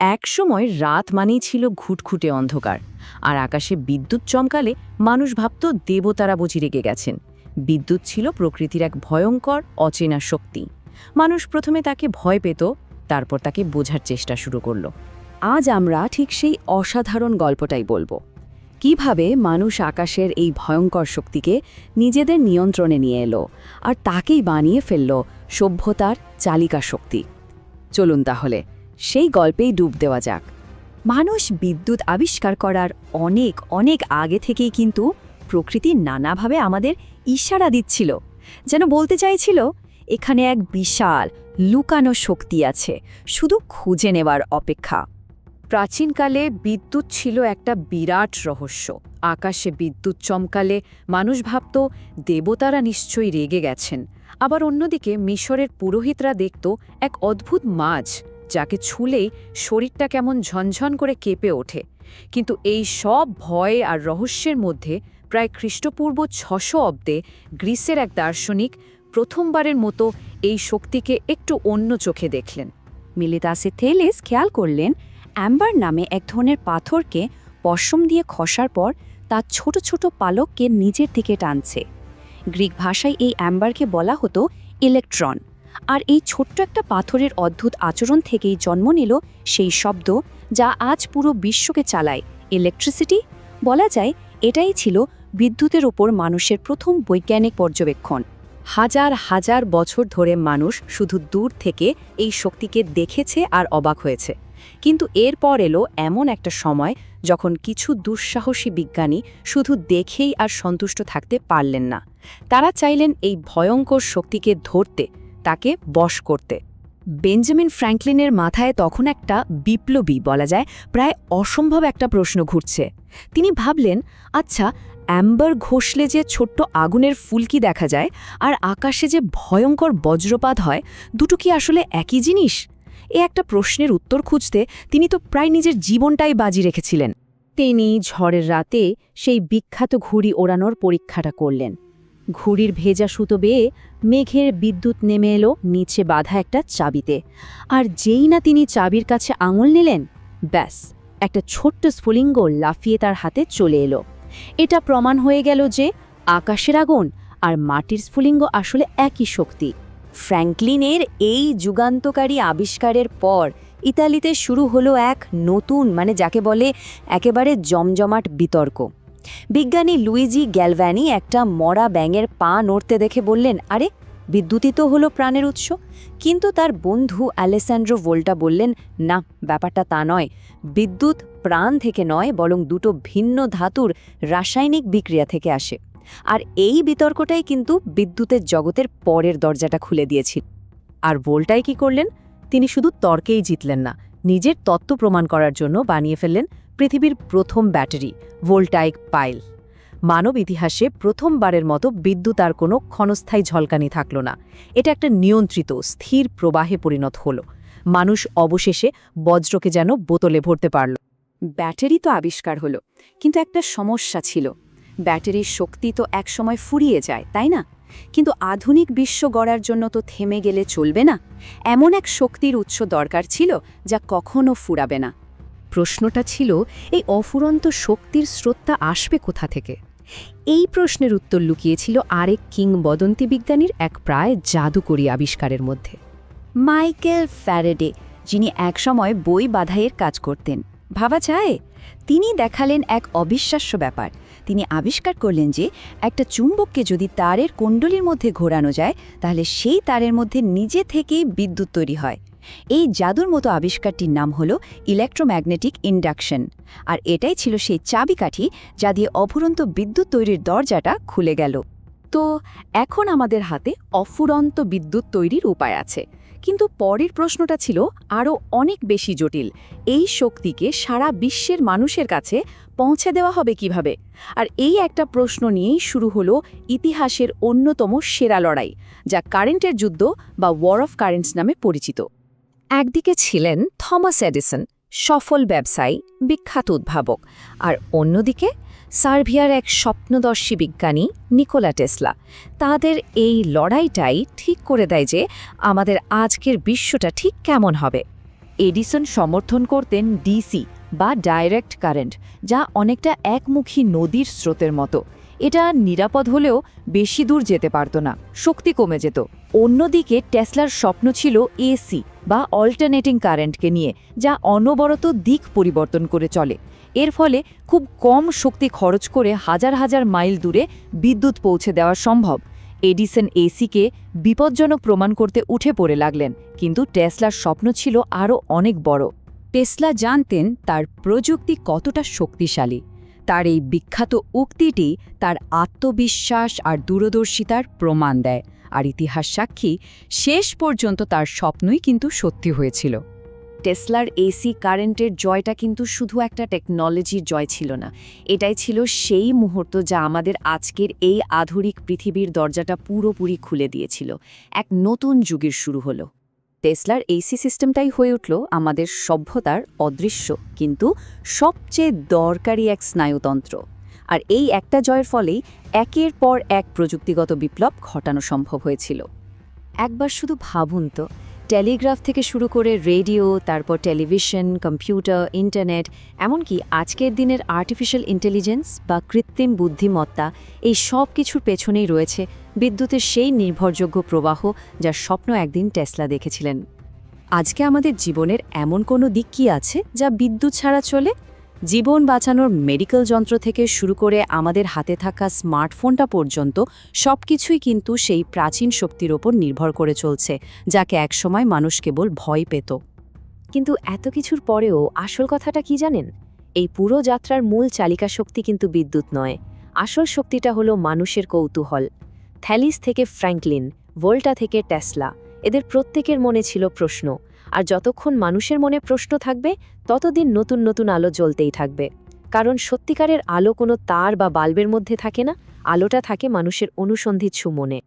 একসময় রাত মানেই ছিল ঘুটঘুটে অন্ধকার, আর আকাশে বিদ্যুৎ চমকালে মানুষ ভাবত দেবতারা বুঝি রেগে গেছেন। বিদ্যুৎ ছিল প্রকৃতির এক ভয়ঙ্কর, অচেনা শক্তি। মানুষ প্রথমে তাকে ভয় পেত, তারপর তাকে বোঝার চেষ্টা শুরু করল। আজ আমরা ঠিক সেই অসাধারণ গল্পটাই বলব। কীভাবে মানুষ আকাশের এই ভয়ঙ্কর শক্তিকে নিজেদের নিয়ন্ত্রণে নিয়ে এলো, আর তাকেই বানিয়ে ফেলল সভ্যতার চালিকা শক্তি। চলুন তাহলে। সেই গল্পেই ডুব দেওয়া যাক। মানুষ বিদ্যুৎ আবিষ্কার করার অনেক অনেক আগে থেকেই কিন্তু প্রকৃতি নানাভাবে আমাদের ইশারা দিচ্ছিল। যেন বলতে চাইছিল, এখানে এক বিশাল, লুকানো শক্তি আছে, শুধু খুঁজে নেবার অপেক্ষা। প্রাচীনকালে বিদ্যুৎ ছিল একটা বিরাট রহস্য। আকাশে বিদ্যুৎ চমকালে মানুষ ভাবত, দেবতারা নিশ্চয়ই রেগে গেছেন। আবার অন্যদিকে মিশরের পুরোহিতরা দেখত, এক অদ্ভুত মাছ যাকে ছুলেই শরীরটা কেমন ঝনঝন করে কেঁপে ওঠে। কিন্তু এই সব ভয় আর রহস্যের মধ্যে প্রায় খ্রিস্টপূর্ব ছশো অব্দে গ্রিসের এক দার্শনিক প্রথমবারের মতো এই শক্তিকে একটু অন্য চোখে দেখলেন। মিলিতাসে থেলেস খেয়াল করলেন, অ্যাম্বার নামে এক ধরনের পাথরকে পশম দিয়ে খসার পর তার ছোট ছোট পালককে নিজের দিকে টানছে। গ্রিক ভাষায় এই অ্যাম্বারকে বলা হতো ইলেকট্রন। আর এই ছোট্ট একটা পাথরের অদ্ভুত আচরণ থেকেই জন্ম নিল সেই শব্দ যা আজ পুরো বিশ্বকে চালায়। ইলেকট্রিসিটি বলা যায়, এটাই ছিল বিদ্যুতের ওপর মানুষের প্রথম বৈজ্ঞানিক পর্যবেক্ষণ। হাজার হাজার বছর ধরে মানুষ শুধু দূর থেকে এই শক্তিকে দেখেছে আর অবাক হয়েছে। কিন্তু এরপর এলো এমন একটা সময় যখন কিছু দুঃসাহসী বিজ্ঞানী শুধু দেখেই আর সন্তুষ্ট থাকতে পারলেন না। তারা চাইলেন এই ভয়ঙ্কর শক্তিকে ধরতে তাকে বশ করতে। বেঞ্জামিন ফ্র্যাঙ্কলিনের মাথায় তখন একটা বিপ্লবী বলা যায়, প্রায় অসম্ভব একটা প্রশ্ন ঘুরছে। তিনি ভাবলেন আচ্ছা অ্যাম্বার ঘষলে যে ছোট্ট আগুনের ফুলকি দেখা যায়, আর আকাশে যে ভয়ঙ্কর বজ্রপাত হয়, দুটো কি আসলে একই জিনিস? এ একটা প্রশ্নের উত্তর খুঁজতে তিনি তো প্রায় নিজের জীবনটাই বাজি রেখেছিলেন। তিনি ঝড়ের রাতে সেই বিখ্যাত ঘুড়ি ওড়ানোর পরীক্ষাটা করলেন। ঘুড়ির ভেজা সুতো বেয়ে মেঘের বিদ্যুৎ নেমে এলো নিচে বাঁধা একটা চাবিতে। আর যেই না তিনি চাবির কাছে আঙুল নিলেন, ব্যাস, একটা ছোট্ট স্ফুলিঙ্গ লাফিয়ে তার হাতে চলে এলো। এটা প্রমাণ হয়ে গেল যে আকাশের আগুন আর মাটির স্ফুলিঙ্গ আসলে একই শক্তি। ফ্র্যাঙ্কলিনের এই যুগান্তকারী আবিষ্কারের পর ইতালিতে শুরু হলো এক নতুন মানে যাকে বলে একেবারে জমজমাট বিতর্ক। বিজ্ঞানী লুইজি গ্যালভ্যানি একটা মরা ব্যাঙের পা নড়তে দেখে বললেন, আরে, বিদ্যুতই তো হলো প্রাণের উৎস। কিন্তু তার বন্ধু অ্যালেসান্ড্রো ভোল্টা বললেন, না, ব্যাপারটা তা নয়। বিদ্যুৎ প্রাণ থেকে নয়, বরং দুটো ভিন্ন ধাতুর রাসায়নিক বিক্রিয়া থেকে আসে। আর এই বিতর্কটাই কিন্তু বিদ্যুতের জগতের পরের দরজাটা খুলে দিয়েছিল। আর ভোল্টাই কি করলেন? তিনি শুধু তর্কেই জিতলেন না, নিজের তত্ত্ব প্রমাণ করার জন্য বানিয়ে ফেললেন পৃথিবীর প্রথম ব্যাটারি, ভোল্টাইক পাইল। মানব ইতিহাসে প্রথমবারের মতো বিদ্যুৎ আর কোনো ক্ষণস্থায়ী ঝলকানি থাকল না। এটা একটা নিয়ন্ত্রিত, স্থির প্রবাহে পরিণত হল। মানুষ অবশেষে বজ্রকে যেন বোতলে ভরতে পারল। ব্যাটারি তো আবিষ্কার হলো, কিন্তু একটা সমস্যা ছিল। ব্যাটারির শক্তি তো একসময় ফুরিয়ে যায়, তাই না? কিন্তু আধুনিক বিশ্ব গড়ার জন্য তো থেমে গেলে চলবে না। এমন এক শক্তির উৎস দরকার ছিল যা কখনো ফুরাবে না। প্রশ্নটা ছিল, এই অফুরন্ত শক্তির স্রোতটা আসবে কোথা থেকে? এই প্রশ্নের উত্তর লুকিয়েছিল আরেক কিংবদন্তি বিজ্ঞানীর এক প্রায় জাদুকরী আবিষ্কারের মধ্যে। মাইকেল ফ্যারেডে, যিনি একসময় বই বাধাইয়ের কাজ করতেন। ভাবা যায়, তিনি দেখালেন এক অবিশ্বাস্য ব্যাপার। তিনি আবিষ্কার করলেন যে, একটা চুম্বককে যদি তারের কুণ্ডলীর মধ্যে ঘোরানো যায়, তাহলে সেই তারের মধ্যে নিজে থেকেই বিদ্যুৎ তৈরি হয়। এই জাদুর মতো আবিষ্কারটির নাম হল ইলেকট্রোম্যাগনেটিক ইন্ডাকশন। আর এটাই ছিল সেই চাবিকাঠি যা দিয়ে অফুরন্ত বিদ্যুৎ তৈরির দরজাটা খুলে গেল। তো এখন আমাদের হাতে অফুরন্ত বিদ্যুৎ তৈরির উপায় আছে। কিন্তু পরের প্রশ্নটা ছিল আরও অনেক বেশি জটিল। এই শক্তিকে সারা বিশ্বের মানুষের কাছে পৌঁছে দেওয়া হবে কীভাবে? আর এই একটা প্রশ্ন নিয়েই শুরু হলো ইতিহাসের অন্যতম সেরা লড়াই, যা কারেন্টের যুদ্ধ বা ওয়ার অফ কারেন্টস নামে পরিচিত। একদিকে ছিলেন থমাস এডিসন, সফল ব্যবসায়ী, বিখ্যাত উদ্ভাবক, আর অন্যদিকে সার্ভিয়ার এক স্বপ্নদর্শী বিজ্ঞানী নিকোলা টেসলা। তাদের এই লড়াইটাই ঠিক করে দেয় যে আমাদের আজকের বিশ্বটা ঠিক কেমন হবে। এডিসন সমর্থন করতেন ডিসি বা ডাইরেক্ট কারেন্ট, যা অনেকটা একমুখী নদীর স্রোতের মতো। এটা নিরাপদ হলেও বেশি দূর যেতে পারত না। শক্তি কমে যেত। অন্যদিকে টেসলার স্বপ্ন ছিল এসি বা অল্টারনেটিং কারেন্টকে নিয়ে, যা অনবরত দিক পরিবর্তন করে চলে। এর ফলে খুব কম শক্তি খরচ করে হাজার হাজার মাইল দূরে বিদ্যুৎ পৌঁছে দেওয়া সম্ভব। এডিসন এসিকে বিপজ্জনক প্রমাণ করতে উঠে পড়ে লাগলেন, কিন্তু টেসলার স্বপ্ন ছিল আরও অনেক বড়। টেসলা জানতেন তার প্রযুক্তি কতটা শক্তিশালী। তার এই বিখ্যাত উক্তিটি তার আত্মবিশ্বাস আর দূরদর্শিতার প্রমাণ দেয়, আর ইতিহাস সাক্ষী শেষ পর্যন্ত তার স্বপ্নই কিন্তু সত্যি হয়েছিল। টেসলার এসি কারেন্টের জয়টা কিন্তু শুধু একটা টেকনোলজির জয় ছিল না, এটাই ছিল সেই মুহূর্ত যা আমাদের আজকের এই আধুনিক পৃথিবীর দরজাটা পুরোপুরি খুলে দিয়েছিল। এক নতুন যুগের শুরু হলো। টেসলার এসি সিস্টেমটাই হয়ে উঠল আমাদের সভ্যতার অদৃশ্য, কিন্তু সবচেয়ে দরকারি এক স্নায়ুতন্ত্র। আর এই একটা জয়ের ফলেই একের পর এক প্রযুক্তিগত বিপ্লব ঘটানো সম্ভব হয়েছিল। একবার শুধু ভাবুন তো টেলিগ্রাফ থেকে শুরু করে রেডিও, তারপর টেলিভিশন, কম্পিউটার, ইন্টারনেট, এমনকি আজকের দিনের আর্টিফিশিয়াল ইন্টেলিজেন্স বা কৃত্রিম বুদ্ধিমত্তা, এই সব কিছুর পেছনেই রয়েছে বিদ্যুতের সেই নির্ভরযোগ্য প্রবাহ যার স্বপ্ন একদিন টেসলা দেখেছিলেন। আজকে আমাদের জীবনের এমন কোনো দিক কি আছে যা বিদ্যুৎ ছাড়া চলে? জীবন বাঁচানোর মেডিকেল যন্ত্র থেকে শুরু করে আমাদের হাতে থাকা স্মার্টফোনটা পর্যন্ত সবকিছুই কিন্তু সেই প্রাচীন শক্তির ওপর নির্ভর করে চলছে, যাকে একসময় মানুষ কেবল ভয় পেত। কিন্তু এত কিছুর পরেও আসল কথাটা কি জানেন? এই পুরো যাত্রার মূল চালিকা শক্তি কিন্তু বিদ্যুৎ নয়। আসল শক্তিটা হলো মানুষের কৌতূহল। থ্যালিস থেকে ফ্র্যাঙ্কলিন, ভোল্টা থেকে টেসলা, এদের প্রত্যেকের মনে ছিল প্রশ্ন আর যতক্ষণ মানুষের মনে প্রশ্ন থাকবে, ততদিন নতুন নতুন আলো জ্বলতেই থাকবে। কারণ সত্যিকারের আলো কোনো তার বা বাল্বের মধ্যে থাকে না, আলোটা থাকে মানুষের অনুসন্ধিৎসু মনে।